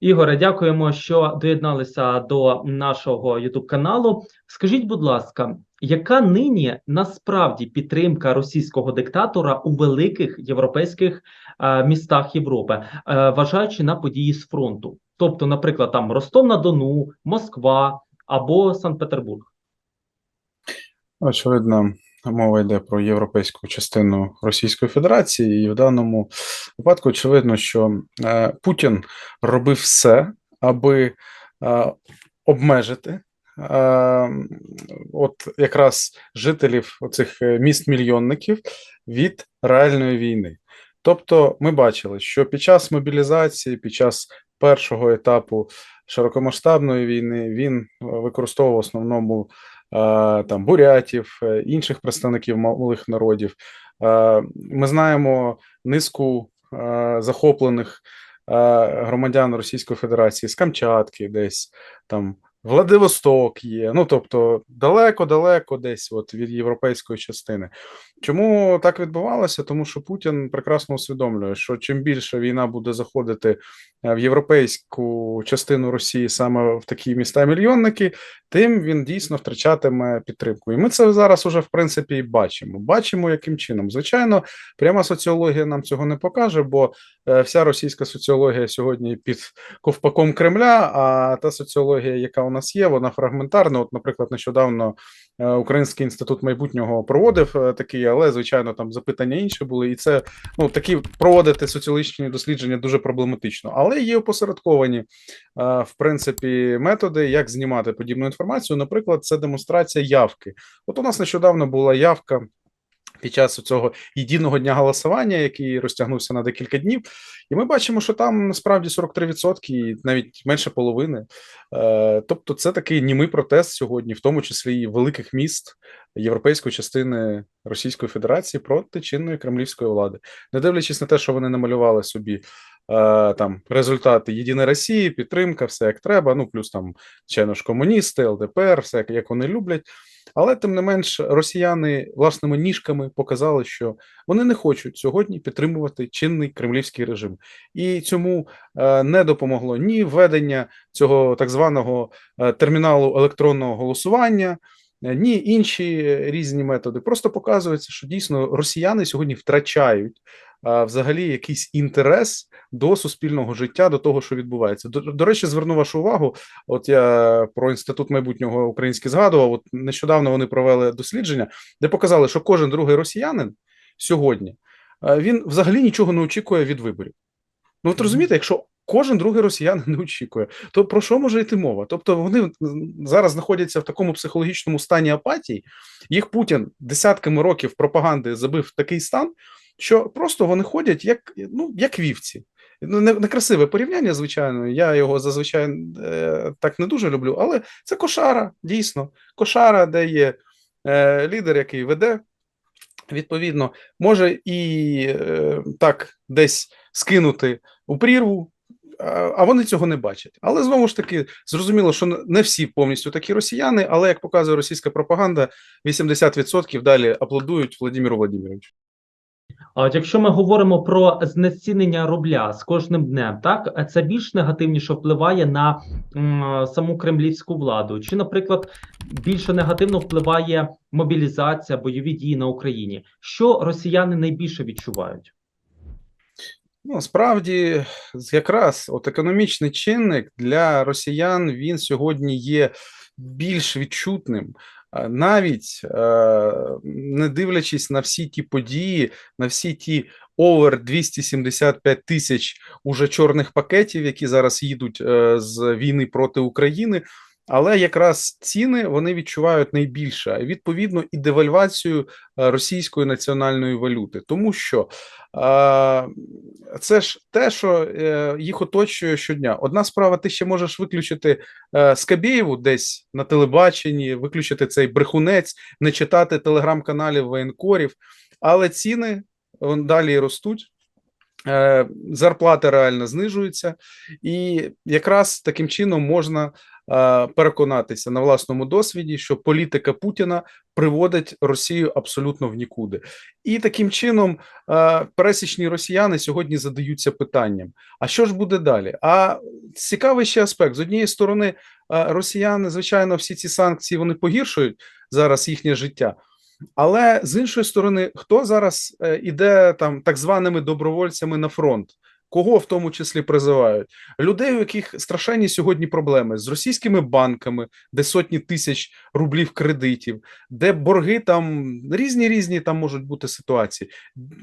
Ігоре, дякуємо, що доєдналися до нашого youtube каналу. Скажіть, будь ласка, яка нині насправді підтримка російського диктатора у великих європейських е, містах Європи, е, вважаючи на події з фронту? Тобто, наприклад, там Ростов-на-Дону, Москва або Санкт-Петербург? Очевидно, мова йде про європейську частину Російської Федерації, і в даному випадку очевидно, що е, Путін робив все, аби е, обмежити. е, От якраз жителів оцих е, міст-мільйонників від реальної війни. Тобто, ми бачили, що під час мобілізації, під час першого етапу широкомасштабної війни він використовував в основному там бурятів, е, інших представників малих народів. Ми знаємо низку захоплених громадян Російської Федерації з Камчатки, десь там Владивосток є. Ну тобто далеко-далеко десь от від європейської частини. Чому так відбувалося? Тому що Путін прекрасно усвідомлює, що чим більше війна буде заходити е, в європейську частину Росії саме в такі міста мільйонники, тим він дійсно втрачатиме підтримку. І ми це зараз уже в принципі і бачимо. Бачимо, яким чином. Звичайно, пряма соціологія нам цього не покаже, бо е, вся російська соціологія сьогодні під ковпаком Кремля. А та соціологія, яка у нас є, вона фрагментарна. От, наприклад, нещодавно е, Український інститут майбутнього проводив е, такий, але звичайно там запитання інші були, і це ну такі проводити соціологічні дослідження дуже проблематично. Але є опосередковані в принципі методи, як знімати подібну інформацію. Наприклад, це демонстрація явки. От у нас нещодавно була явка. Під час цього єдиного дня голосування, який розтягнувся на декілька днів, і ми бачимо, що там насправді 43%, і навіть менше половини. Е, Тобто, це такий німий протест сьогодні, в тому числі і великих міст європейської частини Російської Федерації проти чинної кремлівської влади, не дивлячись на те, що вони намалювали собі там результати Єдиної Росії, підтримка, все як треба. Ну плюс там, звичайно ж, комуністи, ЛДПР, все як вони люблять. Але тим не менш, росіяни власними ніжками показали, що вони не хочуть сьогодні підтримувати чинний кремлівський режим, і цьому е, не допомогло ні введення цього так званого е, терміналу електронного голосування. е, Ні, інші різні методи просто показується, що дійсно росіяни сьогодні втрачають взагалі якийсь інтерес до суспільного життя, до того, що відбувається. До, до речі, зверну вашу увагу. От я про інститут майбутнього український згадував. От нещодавно вони провели дослідження, де показали, що кожен другий росіянин сьогодні він взагалі нічого не очікує від виборів. Ну, от розумієте, якщо кожен другий росіянин не очікує, то про що може йти мова? Тобто вони зараз знаходяться в такому психологічному стані апатії, їх Путін десятками років пропаганди забив в такий стан, що просто вони ходять як, ну, як вівці. Ну, некрасиве порівняння, звичайно. Я його зазвичай е, так не дуже люблю, але це кошара, дійсно. Кошара, де є е, лідер, який веде. Відповідно, може і е, так десь скинути у прірву, а, вони цього не бачать. Але знову ж таки, зрозуміло, що не всі повністю такі росіяни, але як показує російська пропаганда, 80% далі аплодують Владимиру Владимировичу. А от якщо ми говоримо про знецінення рубля з кожним днем, так це більш негативніше впливає на м, саму кремлівську владу, чи, наприклад, більше негативно впливає мобілізація, бойові дії на Україні? Що росіяни найбільше відчувають? Ну, якраз от економічний чинник для росіян він сьогодні є більш відчутним. А Навіть е, не дивлячись на всі ті події, на всі ті овер 275 тисяч уже чорних пакетів, які зараз їдуть е, з війни проти України. Але якраз ціни вони відчувають найбільше, відповідно і девальвацію е, російської національної валюти, тому що е, це ж те, що е, їх оточує щодня. Одна справа, ти ще можеш виключити Скабєєву десь на телебаченні, виключити цей брехунець, не читати телеграм-каналів воєнкорів, але ціни далі ростуть. зарплати реально знижуються, і якраз таким чином можна переконатися на власному досвіді, що політика Путіна приводить Росію абсолютно в нікуди. І таким чином е, пересічні росіяни сьогодні задаються питанням: а що ж буде далі? А цікавий ще аспект: з однієї сторони, е, росіяни, звичайно, всі ці санкції вони погіршують зараз їхнє життя. Але з іншої сторони, хто зараз е, іде там так званими добровольцями на фронт? Кого в тому числі призивають? Людей, у яких страшенні сьогодні проблеми з російськими банками, де сотні тисяч рублів кредитів, де борги там різні різні там можуть бути ситуації,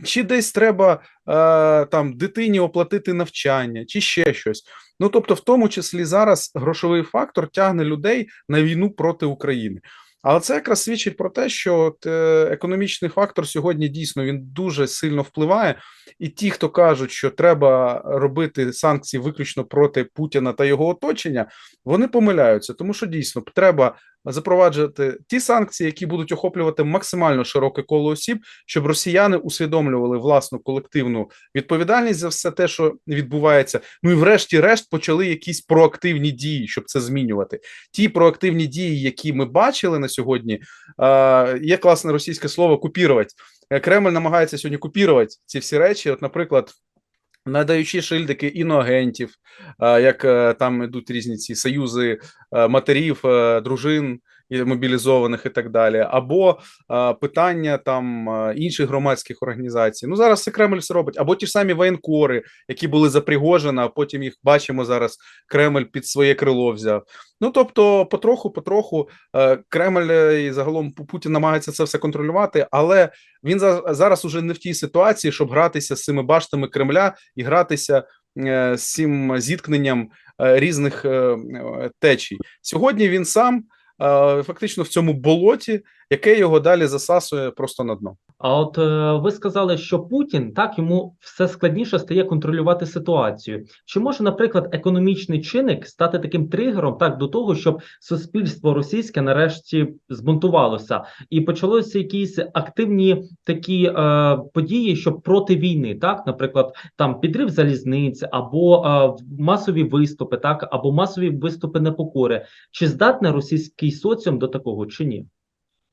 чи десь треба е, там дитині оплатити навчання, чи ще щось. Ну тобто, в тому числі зараз грошовий фактор тягне людей на війну проти України. Але це якраз свідчить про те, що от, е, економічний фактор сьогодні дійсно він дуже сильно впливає. І ті, хто кажуть, що треба робити санкції виключно проти Путіна та його оточення, вони помиляються, тому що дійсно треба запроваджувати ті санкції, які будуть охоплювати максимально широке коло осіб, щоб росіяни усвідомлювали власну колективну відповідальність за все те, що відбувається. Ну і врешті-решт почали якісь проактивні дії, щоб це змінювати. Ті проактивні дії, які ми бачили на сьогодні, е, є класне російське слово купірувати. Кремль намагається сьогодні купірувати ці всі речі. От, наприклад. Надаючи шильдики іноагентів, як е, там ідуть різні ці союзи е, матерів, е, дружин мобілізованих і так далі, або е, питання там інших громадських організацій. Ну зараз це Кремль все робить, або ті ж самі воєнкори, які були за а потім їх бачимо зараз. Кремль під своє крило взяв. Ну тобто, потроху, потроху, е, Кремль е, і загалом Путін намагається це все контролювати, але він за- зараз уже не в тій ситуації, щоб гратися з цими баштами Кремля і гратися е, з цим зіткненням різних течій. Сьогодні він сам фактично в цьому болоті, яке його далі засасує просто на дно. А от е, ви сказали, що Путін так йому все складніше стає контролювати ситуацію. Чи може, наприклад, економічний чинник стати таким тригером так до того, щоб суспільство російське нарешті збунтувалося і почалося якісь активні такі е, події, що проти війни, так, наприклад, там підрив залізниць або е, масові виступи, так або масові виступи непокори. Чи здатний російський соціум до такого чи ні?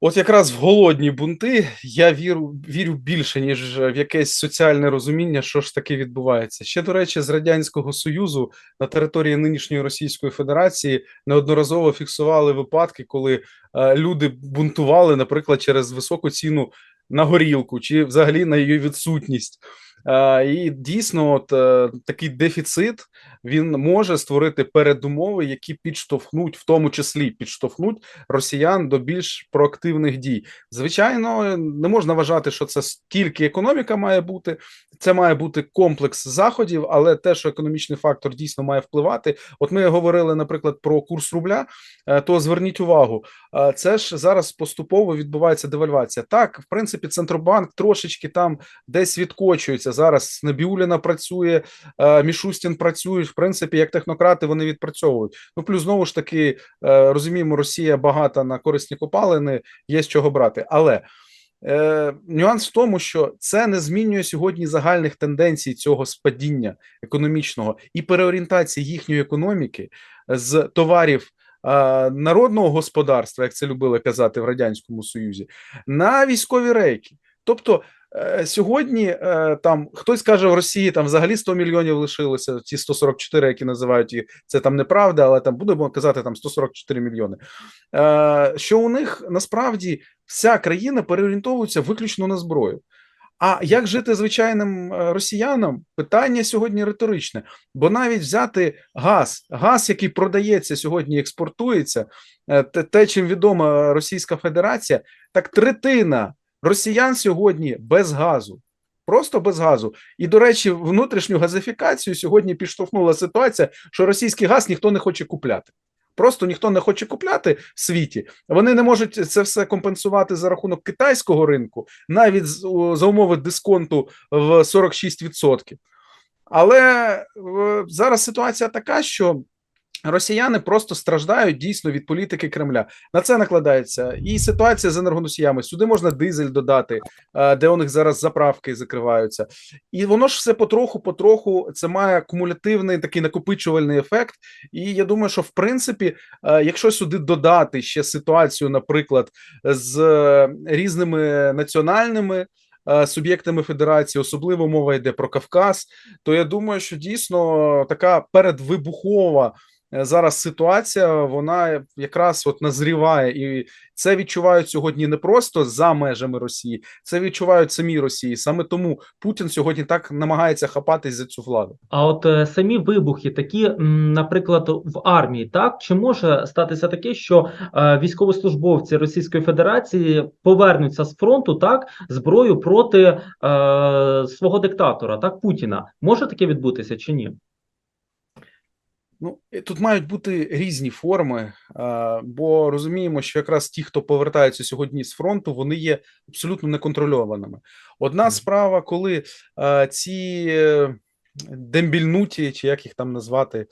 От якраз в голодні бунти я вірю, вірю більше, ніж в якесь соціальне розуміння, що ж таки відбувається. Ще, до речі, з Радянського Союзу на території нинішньої Російської Федерації неодноразово фіксували випадки, коли е, люди бунтували, наприклад, через високу ціну на горілку чи взагалі на її відсутність. Е, і дійсно, от е, такий дефіцит він може створити передумови, які підштовхнуть, в тому числі підштовхнуть росіян до більш проактивних дій. Звичайно, не можна вважати, що це тільки економіка має бути. Це має бути комплекс заходів, але те, що економічний фактор дійсно має впливати. От ми говорили, наприклад, про курс рубля. е, То зверніть увагу, е, це ж зараз поступово відбувається девальвація. Так, в принципі, центробанк трошечки там десь відкочується. Зараз Набіуліна працює, е, Мішустін працюють. В принципі, як технократи вони відпрацьовують. Ну плюс знову ж таки е, розуміємо, Росія багата на корисні копалини, є з чого брати. Але е, нюанс в тому, що це не змінює сьогодні загальних тенденцій цього спадіння економічного і переорієнтації їхньої економіки з товарів. е, Народного господарства, як це любили казати в радянському союзі, на військові рейки. Тобто сьогодні е, там хтось каже в Росії там взагалі 100 мільйонів лишилося. Ті 144, які називають їх, це там неправда, але там будемо казати там 144 мільйони. Е, Що у них насправді вся країна переорієнтовується виключно на зброю. А як жити звичайним е, росіянам? Питання сьогодні риторичне, бо навіть взяти газ, газ, який продається сьогодні, експортується, е, те, чим відома Російська Федерація, так третина росіян сьогодні без газу. Просто без газу. І, до речі, внутрішню газифікацію сьогодні підштовхнула ситуація, що російський газ ніхто не хоче купляти. Просто ніхто не хоче купляти в світі. Вони не можуть це все компенсувати за рахунок китайського ринку, навіть за умови дисконту в 46%. Але е, зараз ситуація така, що Росіяни просто страждають дійсно від політики Кремля. На це накладається і ситуація з енергоносіями. Сюди можна дизель додати, е, де у них зараз заправки закриваються, і воно ж все потроху, потроху це має кумулятивний такий накопичувальний ефект. І я думаю, що в принципі, е, якщо сюди додати ще ситуацію, наприклад, з е, різними національними. Суб'єктами федерації, особливо мова йде про Кавказ, то я думаю, що дійсно така передвибухова зараз ситуація, вона якраз от назріває, і це відчувають сьогодні не просто за межами Росії, це відчувають самі Росії. Саме тому Путін сьогодні так намагається хапатись за цю владу. А от е, самі вибухи, такі, наприклад, в армії, так чи може статися таке, що е, військовослужбовці Російської Федерації повернуться з фронту так зброю проти е, свого диктатора, так Путіна? Може таке відбутися чи ні? Ну тут мають бути різні форми, бо розуміємо, що якраз ті, хто повертаються сьогодні з фронту, вони є абсолютно неконтрольованими. Одна справа, коли ці е, дембільнуті, чи як їх там назвати,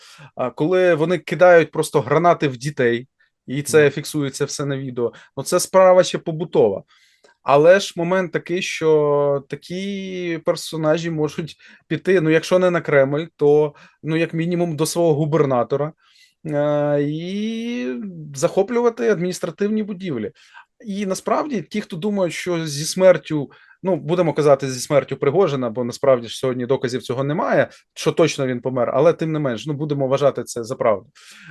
коли вони кидають просто гранати в дітей, і це фіксується все на відео. Ну це справа ще побутова. Але ж момент такий, що такі персонажі можуть піти. Ну, якщо не на Кремль, то ну як мінімум до свого губернатора е, і захоплювати адміністративні будівлі. І насправді ті, хто думають, що зі смертю, ну будемо казати, зі смертю Пригожина, бо насправді ж сьогодні доказів цього немає, що точно він помер, але тим не менш, ну будемо вважати це за правду.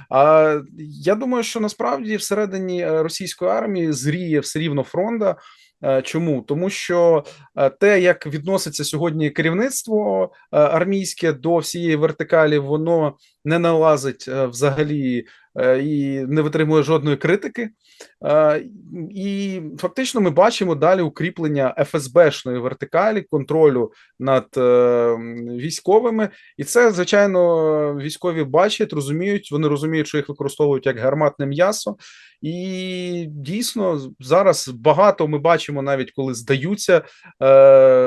А я думаю, що насправді всередині е, російської армії зріє все рівно фронта. Е, Чому тому, що е, те, як відноситься сьогодні керівництво е, армійське до всієї вертикалі, воно не налазить взагалі і не витримує жодної критики. Е, І фактично ми бачимо далі укріплення ФСБшної вертикалі контролю над е, військовими, і це звичайно військові бачать, розуміють. Вони розуміють, що їх використовують як гарматне м'ясо. І дійсно зараз багато ми бачимо, навіть коли здаються е,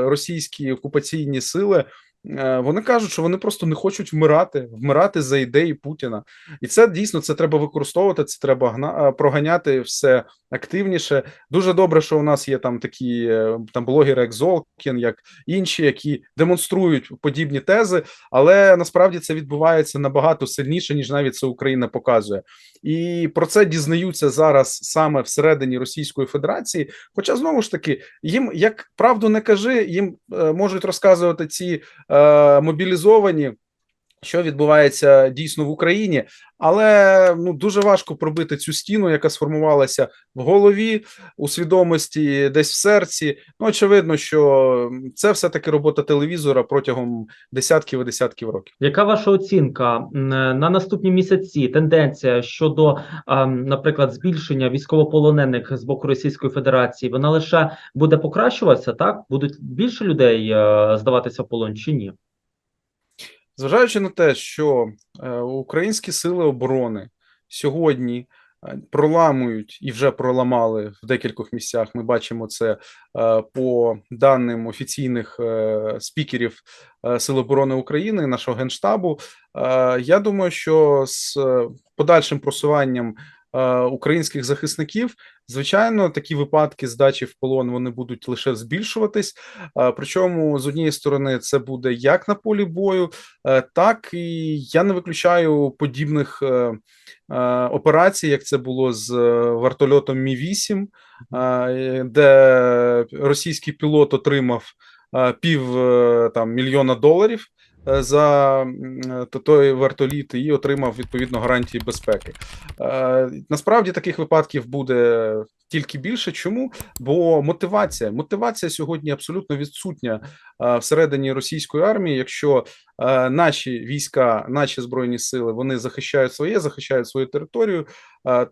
російські окупаційні сили. Е, Вони кажуть, що вони просто не хочуть вмирати, вмирати за ідеї Путіна, і це дійсно це треба використовувати. Це треба гна- е, проганяти все активніше. Дуже добре, що у нас є там такі е, там блогери, як Золкін, як інші, які демонструють подібні тези, але насправді це відбувається набагато сильніше, ніж навіть це Україна показує. І про це дізнаються зараз саме всередині Російської Федерації. Хоча знову ж таки, їм як правду не кажи, їм е, можуть розказувати ці е, мобілізовані. Що відбувається дійсно в Україні, але ну дуже важко пробити цю стіну, яка сформувалася в голові, у свідомості, десь в серці. Ну очевидно, що це все таки робота телевізора протягом десятків і десятків років. Яка ваша оцінка на наступні місяці? Тенденція щодо, наприклад, збільшення військовополонених з боку Російської Федерації, вона лише буде покращуватися, так? Будуть більше людей е, здаватися в полон чи ні? Зважаючи на те, що е, українські сили оборони сьогодні е, проламують і вже проламали в декількох місцях. Ми бачимо це е, по даним офіційних спікерів Сил оборони України, нашого генштабу. Я думаю, що з подальшим просуванням українських захисників, звичайно, такі випадки здачі в полон вони будуть лише збільшуватись. Е, Причому з однієї сторони це буде як на полі бою, е, так і я не виключаю подібних е, е, операцій, як це було з е, вертольотом Мі 8 е, де російський пілот отримав е, пів е, там мільйона доларів. Е, За е, то- той вертоліт і отримав відповідно гарантії безпеки. Е, Насправді таких випадків буде тільки більше. Чому? Бо мотивація мотивація сьогодні абсолютно відсутня всередині російської армії. Якщо наші війська, наші збройні сили вони захищають своє, захищають свою територію,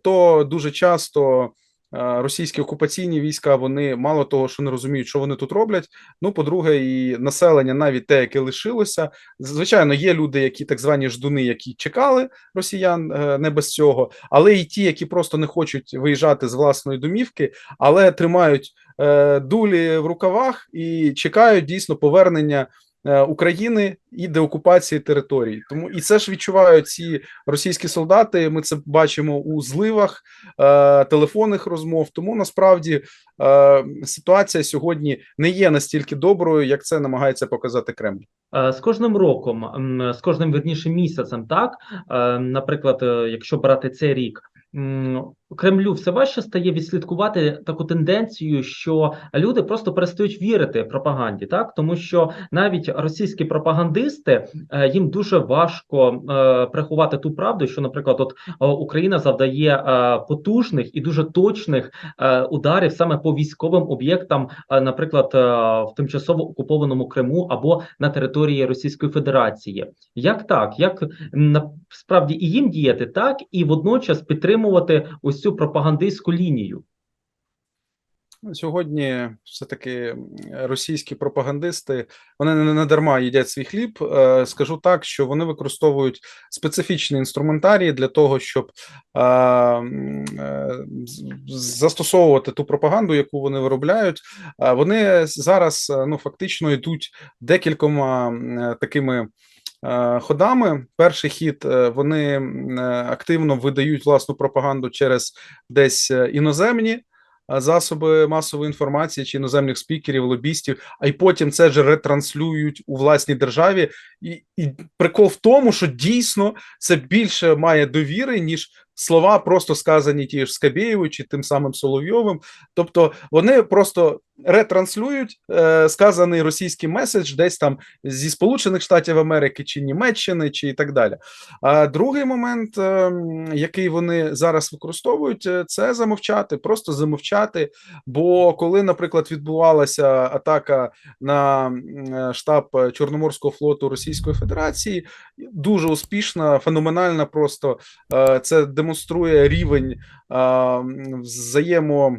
то дуже часто. Е, Російські окупаційні війська вони мало того, що не розуміють, що вони тут роблять. Ну, по-друге, і населення, навіть те, яке лишилося. Звичайно, є люди, які так звані ждуни, які чекали росіян е, не без цього, але і ті, які просто не хочуть виїжджати з власної домівки, але тримають е, дулі в рукавах і чекають дійсно повернення України і деокупації територій. Тому і це ж відчувають ці російські солдати. Ми це бачимо у зливах е, телефонних розмов. Тому насправді е, ситуація сьогодні не є настільки доброю, як це намагається показати Кремль. Е, З кожним роком, з кожним вірніше місяцем, так е, наприклад, е, якщо брати цей рік, Кремлю все важче стає відслідкувати таку тенденцію, що люди просто перестають вірити пропаганді, так тому що навіть російські пропагандисти е, їм дуже важко е, приховати ту правду, що, наприклад, от е, Україна завдає потужних і дуже точних ударів саме по військовим об'єктам, наприклад, в тимчасово окупованому Криму або на території Російської Федерації. Як так? Як насправді і їм діяти так, і водночас підтримувати ось цю пропагандистську лінію? Сьогодні все-таки російські пропагандисти вони не дарма їдять свій хліб. Е, Скажу так, що вони використовують специфічний інструментарій для того, щоб е, е, застосовувати ту пропаганду, яку вони виробляють. Вони зараз ну фактично йдуть декількома такими. Е, Ходами перший хід е, вони е, активно видають власну пропаганду через десь іноземні засоби масової інформації чи іноземних спікерів, лобістів, а й потім це ж ретранслюють у власній державі. І, і прикол в тому, що дійсно це більше має довіри, ніж слова, просто сказані ті ж Скабєєвою чи тим самим Соловйовим. Тобто вони просто ретранслюють е, сказаний російський меседж десь там зі Сполучених Штатів Америки чи Німеччини, чи і так далі. А другий момент, е, який вони зараз використовують, е, це замовчати, просто замовчати. Бо коли, наприклад, відбувалася атака на е, штаб Чорноморського флоту Російської Федерації, дуже успішна, феноменальна. Просто е, це демонструє рівень взаємо.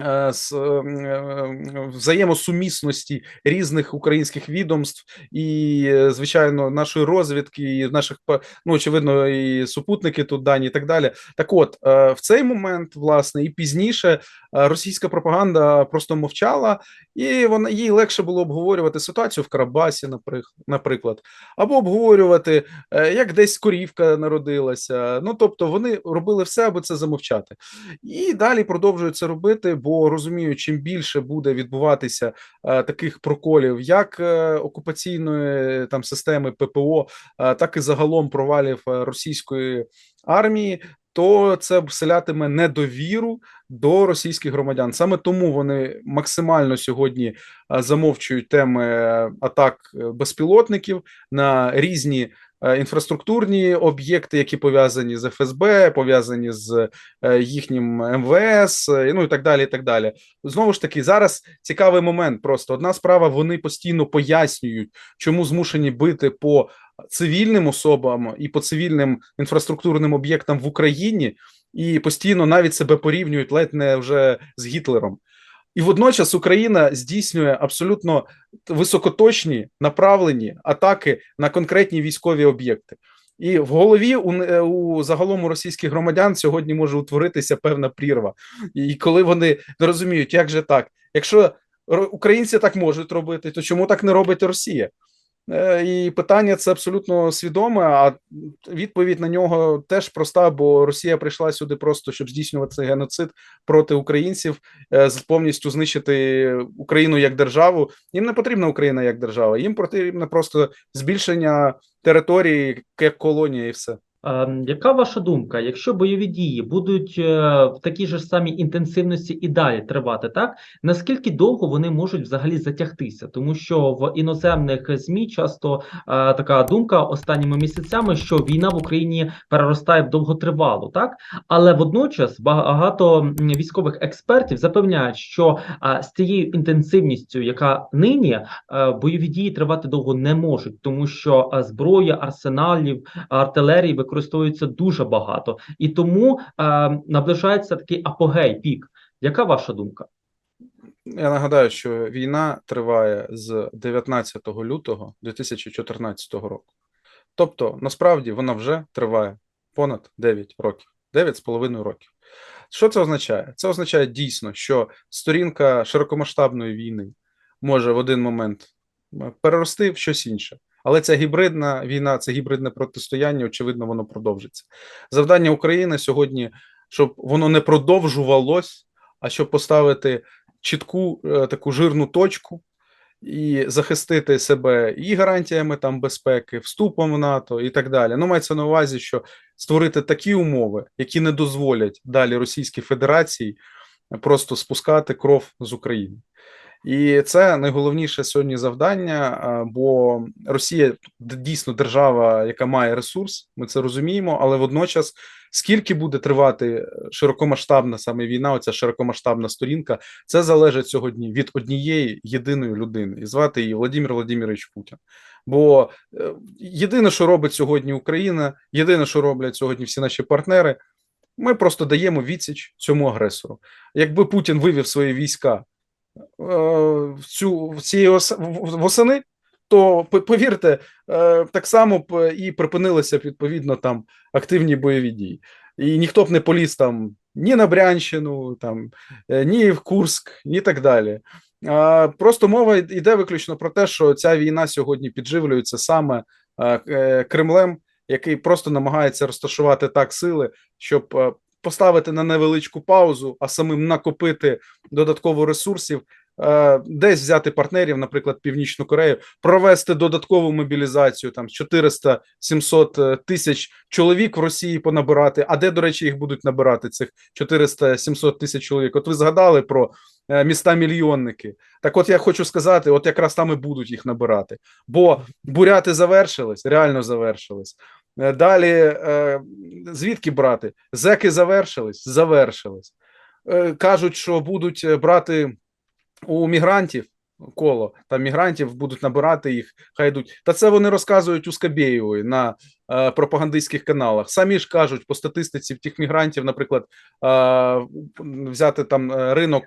е, е, е, взаємосумісності різних українських відомств і, звичайно, нашої розвідки, і наших ну, очевидно, і супутники тут дані, і так далі. Так, от в цей момент, власне, і пізніше російська пропаганда просто мовчала, і вона їй легше було обговорювати ситуацію в Карабасі, наприк- наприклад, або обговорювати, е, як десь корівка народилася. Ну тобто, вони робили все, аби це замовчати. І далі продовжують це робити, бо розуміють, чим більше буде відбуватися е, таких проколів, як е, окупаційної там системи ППО, так і загалом провалів російської армії. То це вселятиме недовіру до російських громадян. Саме тому вони максимально сьогодні е, замовчують теми е, атак е, безпілотників на різні інфраструктурні об'єкти, які пов'язані з ФСБ, пов'язані з е, їхнім МВС, е, ну і так далі. і так далі. Знову ж таки, зараз цікавий момент. Просто одна справа, вони постійно пояснюють, чому змушені бити по цивільним особам і по цивільним інфраструктурним об'єктам в Україні, і постійно навіть себе порівнюють ледь не вже з Гітлером. І водночас Україна здійснює абсолютно високоточні направлені атаки на конкретні військові об'єкти. І в голові у, е, у загалом у російських громадян сьогодні може утворитися певна прірва. І коли вони не розуміють, як же так, якщо українці так можуть робити, то чому так не робить Росія? Е, І питання це абсолютно свідоме. А відповідь на нього теж проста, бо Росія прийшла сюди просто щоб здійснювати геноцид проти українців, е, повністю знищити Україну як державу. Їм не потрібна Україна як держава, їм потрібно просто збільшення території як колонія, і все. Е, Яка ваша думка, якщо бойові дії будуть е, в такій ж самій інтенсивності і далі тривати, так наскільки довго вони можуть взагалі затягтися? Тому що в іноземних змі часто е, така думка останніми місяцями, що війна в Україні переростає в довготривалу, так але водночас багато військових експертів запевняють, що е, з цією інтенсивністю, яка нині бойові дії тривати довго не можуть, тому що зброя, арсеналів, артилерії використовується дуже багато, і тому е, наближається такий апогей, пік. Яка ваша думка? Я нагадаю, що війна триває з 19 лютого 2014 року. Тобто, насправді вона вже триває понад 9 років, 9,5 років. Що це означає? Це означає дійсно, що сторінка широкомасштабної війни може в один момент перерости в щось інше. Але ця гібридна війна, це гібридне протистояння, очевидно, воно продовжиться. Завдання України сьогодні, щоб воно не продовжувалось, а щоб поставити чітку е, таку жирну точку і захистити себе і гарантіями там безпеки, вступом в НАТО і так далі. Ну, мається на увазі, що створити такі умови, які не дозволять далі Російській Федерації просто спускати кров з України. І це найголовніше сьогодні завдання, бо Росія дійсно держава, яка має ресурс, ми це розуміємо, але водночас, скільки буде тривати широкомасштабна саме війна, оця широкомасштабна сторінка, це залежить сьогодні від однієї єдиної людини, і звати її Владимир Владимирович Путін. Бо е, єдине, що робить сьогодні Україна, єдине, що роблять сьогодні всі наші партнери, ми просто даємо відсіч цьому агресору. Якби Путін вивів свої війська в цю цієї ос- восени, то повірте, е, так само б і припинилися б відповідно там активні бойові дії. І ніхто б не поліз там ні на Брянщину, там е, ні в Курск, ні так далі. Просто мова йде виключно про те, що ця війна сьогодні підживлюється саме е, е, Кремлем, який просто намагається розташувати так сили, щоб е, поставити на невеличку паузу, а самим накопити додатково ресурсів, е, десь взяти партнерів, наприклад, Північну Корею, провести додаткову мобілізацію там з 400-700 е, тисяч чоловік в Росії понабирати. А де, до речі, їх будуть набирати цих 400-700 тисяч чоловік? От ви згадали про е, міста мільйонники. Так, от я хочу сказати, от якраз там і будуть їх набирати, бо буряти завершились, реально завершились. Е, Далі е, звідки брати? Зеки завершились, завершились. Е, Кажуть, що будуть брати у мігрантів коло там мігрантів будуть набирати їх, хай йдуть. Та це вони розказують у Скабєєвої на пропагандистських каналах. Самі ж кажуть по статистиці в тих мігрантів, наприклад, взяти там ринок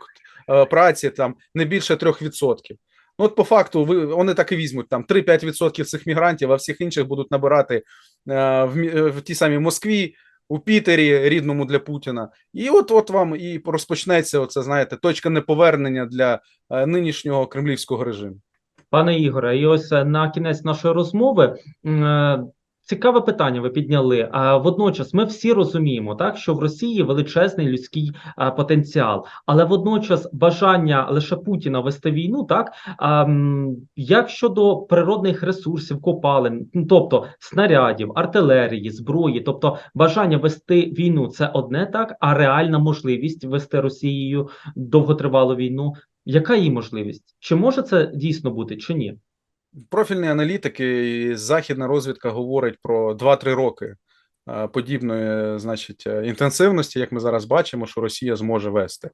праці там не більше 3%. Ну, от по факту, ви вони так і візьмуть там 3-5% цих мігрантів, а всіх інших будуть набирати в, в тій самій Москві, у Пітері, рідному для Путіна. І от от вам і розпочнеться оце, знаєте, точка неповернення для е, нинішнього кремлівського режиму. Пане Ігоре, і ось е, на кінець нашої розмови е, цікаве питання ви підняли. А водночас ми всі розуміємо, так що в Росії величезний людський а, потенціал, але водночас бажання лише Путіна вести війну, так а, як щодо природних ресурсів, копалин, ну, тобто снарядів, артилерії, зброї, тобто бажання вести війну, це одне так, а реальна можливість вести Росією довготривалу війну. Яка її можливість? Чи може це дійсно бути, чи ні? Профільні аналітики і західна розвідка говорить про 2-3 роки подібної, значить, е, інтенсивності, як ми зараз бачимо, що Росія зможе вести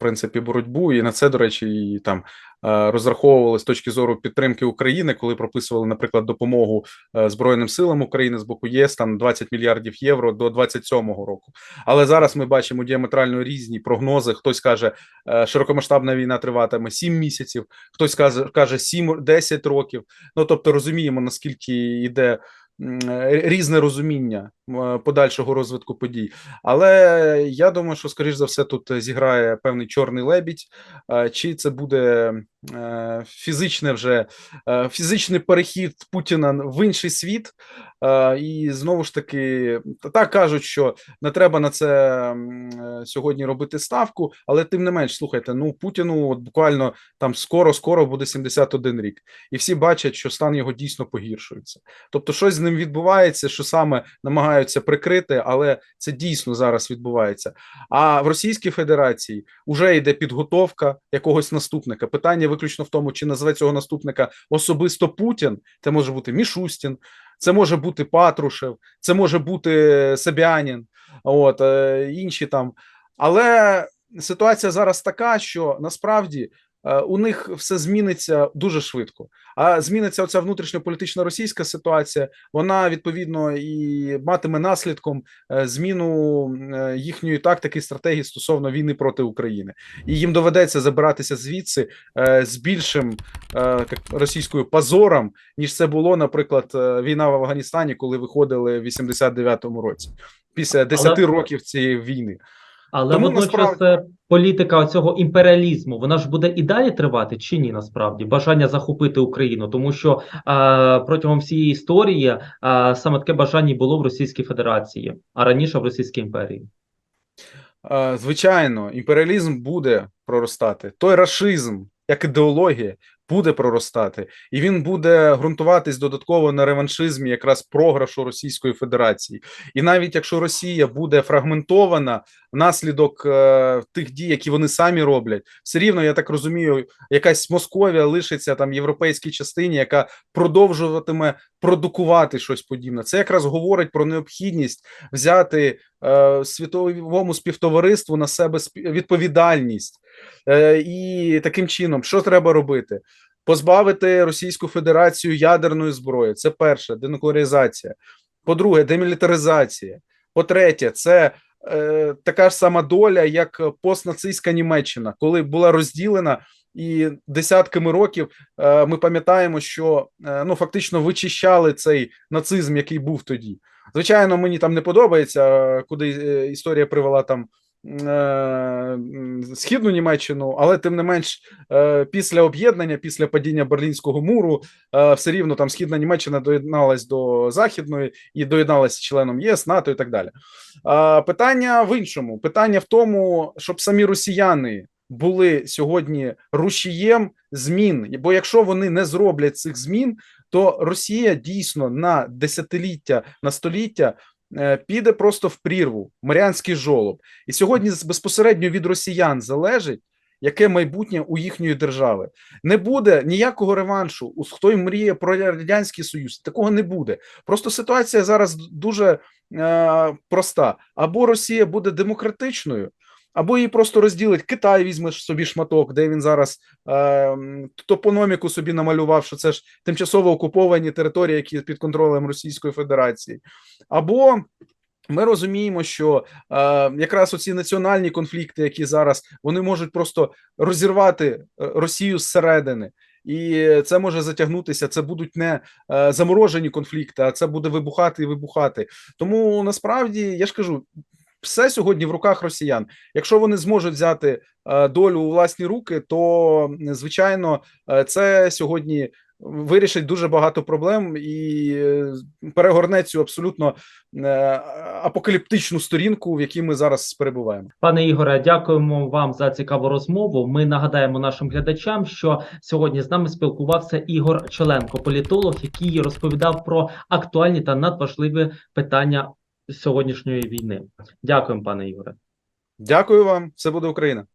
в принципі боротьбу. І на це, до речі, і там е, розраховували з точки зору підтримки України, коли прописували, наприклад, допомогу е, Збройним силам України з боку ЄС там 20 мільярдів євро до 27-го року. Але зараз ми бачимо діаметрально різні прогнози. Хтось каже, е, широкомасштабна війна триватиме 7 місяців, хтось каже, каже 7-10 років. Ну тобто розуміємо, наскільки йде е, різне розуміння подальшого розвитку подій. Але я думаю, що скоріш за все тут зіграє певний чорний лебідь, е, чи це буде е, фізичне вже е, фізичний перехід Путіна в інший світ. Е, І знову ж таки, так кажуть, що не треба на це е, сьогодні робити ставку, але тим не менш, слухайте, ну Путіну от буквально там скоро, скоро буде 71 рік, і всі бачать, що стан його дійсно погіршується. Тобто, щось з ним відбувається, що саме намагаються прикрити, але це дійсно зараз відбувається. А в Російській Федерації вже йде підготовка якогось наступника. Питання виключно в тому, чи назве цього наступника особисто Путін, це може бути Мішустін, це може бути Патрушев, це може бути Себянін, от е, інші там. Але ситуація зараз така, що насправді у них все зміниться дуже швидко. А зміниться оця внутрішньополітична російська ситуація. Вона відповідно і матиме наслідком е, зміну е, їхньої тактики і стратегії стосовно війни проти України, і їм доведеться забиратися звідси е, з більшим е, російською позором, ніж це було, наприклад, е, війна в Афганістані, коли виходили в 89-му році, після 10 Але- років цієї війни. Але Тому водночас насправді- е, політика цього імперіалізму вона ж буде і далі тривати чи ні? Насправді бажання захопити Україну, тому що е, протягом всієї історії е, саме таке бажання було в Російській Федерації, а раніше в Російській імперії. Звичайно, імперіалізм буде проростати. Той рашизм, як ідеологія, буде проростати, і він буде ґрунтуватись додатково на реваншизмі, якраз програшу Російської Федерації. І навіть якщо Росія буде фрагментована внаслідок е, тих дій, які вони самі роблять, все рівно я так розумію, якась Московія лишиться там європейській частині, яка продовжуватиме продукувати щось подібне. Це якраз говорить про необхідність взяти світовому співтовариству на себе відповідальність. Е, і таким чином, що треба робити? Позбавити Російську Федерацію ядерної зброї. Це перше, денуклеаризація. По-друге, демілітаризація. По-третє, це е, така ж сама доля, як постнацистська Німеччина, коли була розділена. І десятками років е, ми пам'ятаємо, що е, ну фактично вичищали цей нацизм, який був тоді. Звичайно, мені там не подобається, куди е, історія привела там е, східну Німеччину, але тим не менш, е, після об'єднання, після падіння Берлінського муру, все рівно там східна Німеччина доєдналась до західної і доєдналася членом ЄС, НАТО і так далі. Питання в іншому: питання в тому, щоб самі росіяни були сьогодні рушієм змін. Бо якщо вони не зроблять цих змін, то Росія дійсно на десятиліття, на століття е, піде просто в прірву, Маріанський жолоб. І сьогодні безпосередньо від росіян залежить. Яке майбутнє у їхньої держави не буде ніякого реваншу. Хто й мріє про радянський союз, такого не буде. Просто ситуація зараз дуже е, проста: або Росія буде демократичною, або її просто розділить. Китай візьме собі шматок, де він зараз е, топономіку собі намалював, що це ж тимчасово окуповані території, які під контролем Російської Федерації. Або ми розуміємо, що е, якраз оці національні конфлікти, які зараз вони можуть просто розірвати е, Росію зсередини. І це може затягнутися. Це будуть не е, заморожені конфлікти, а це буде вибухати і вибухати. Тому насправді я ж кажу, все сьогодні в руках росіян. Якщо вони зможуть взяти е, долю у власні руки, то звичайно е, це сьогодні вирішить дуже багато проблем і е, перегорне цю абсолютно апокаліптичну сторінку, в якій ми зараз перебуваємо. Пане Ігоре, дякуємо вам за цікаву розмову. Ми нагадаємо нашим глядачам, що сьогодні з нами спілкувався Ігор Челенко, політолог, який розповідав про актуальні та надважливі питання сьогоднішньої війни. Дякуємо, пане Ігоре. Дякую вам, все буде Україна.